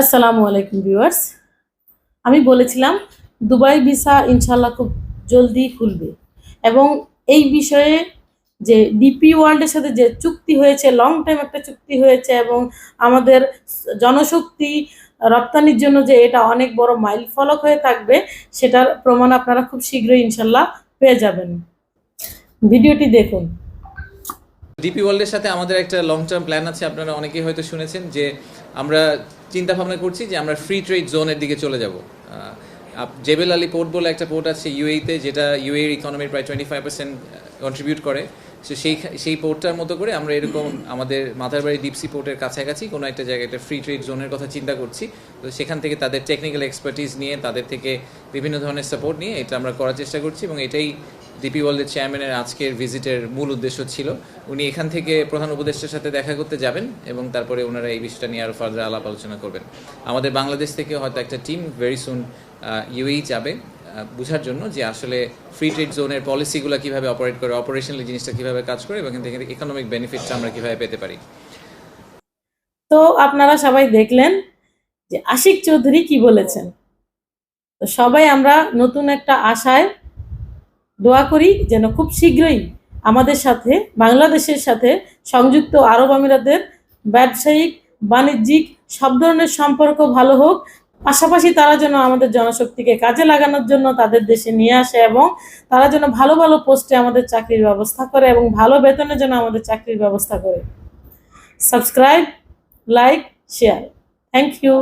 আসসালামু আলাইকুম ভিউয়ার্স। আমি বলেছিলাম, দুবাই ভিসা ইনশাল্লাহ খুব জলদি খুলবে। এবং এই বিষয়ে যে ডিপি ওয়ার্ল্ডের সাথে যে চুক্তি হয়েছে লং টাইম একটা চুক্তি হয়েছে এবং আমাদের জনশক্তি রপ্তানির জন্য যে এটা অনেক বড় মাইল ফলক হয়ে থাকবে, সেটার প্রমাণ আপনারা খুব শীঘ্রই ইনশাল্লাহ পেয়ে যাবেন। ভিডিওটি দেখুন। ডিপি ওয়ার্ল্ডের সাথে আমাদের একটা লং টার্ম প্ল্যান আছে, আপনারা অনেকেই হয়তো শুনেছেন, যে আমরা চিন্তা ভাবনা করছি যে আমরা ফ্রি ট্রেড জোনের দিকে চলে যাব। জেবেল আলী পোর্ট বলে একটা পোর্ট আছে ইউএইতে যেটা ইউএর ইকোনমির প্রায় টোয়েন্টি ফাইভ পার্সেন্ট কন্ট্রিবিউট করে। সো সেই সেই পোর্টটার মতো করে আমরা এরকম আমাদের মাথার বাড়ি ডিপসি পোর্টের কাছাকাছি কোনো একটা জায়গায় একটা ফ্রি ট্রেড জোনের কথা চিন্তা করছি। তো সেখান থেকে তাদের টেকনিক্যাল এক্সপার্টিস নিয়ে, তাদের থেকে বিভিন্ন ধরনের সাপোর্ট নিয়ে এটা আমরা করার চেষ্টা করছি এবং এটাই ডিপি ওয়ার্ল্ডের চেয়ারম্যানের আজকের ভিজিটের মূল উদ্দেশ্য ছিল। উনি এখান থেকে প্রধান উপদেষ্টার সাথে দেখা করতে যাবেন এবং তারপরে ওনারা এই বিষয়টা নিয়ে আরও ফার্দার আলাপ আলোচনা করবেন। আমাদের বাংলাদেশ থেকে হয়তো একটা টিম ভেরি সুন ইউএই যাবে বোঝার জন্য যে আসলে ফ্রি ট্রেড জোনের পলিসিগুলো কীভাবে অপারেট করে অপারেশনাল জিনিসটা কীভাবে কাজ করে এবং এখান থেকে ইকোনমিক বেনিফিটটা আমরা কীভাবে পেতে পারি। তো আপনারা সবাই দেখলেন যে আশিক চৌধুরী কি বলেছেন। তো সবাই আমরা নতুন একটা আশায় দোয়া করি যেন খুব শীঘ্রই আমাদের সাথে, বাংলাদেশের সাথে সংযুক্ত আরব আমিরাতের ব্যবসায়িক, বাণিজ্যিক, সব ধরনের সম্পর্ক ভালো হোক। পাশাপাশি তারা যেন আমাদের জনশক্তিকে কাজে লাগানোর জন্য তাদের দেশে নিয়ে আসে এবং তারা যেন ভালো ভালো পোস্টে আমাদের চাকরির ব্যবস্থা করে এবং ভালো বেতনে যেন আমাদের চাকরির ব্যবস্থা করে। Subscribe, like, share. Thank you.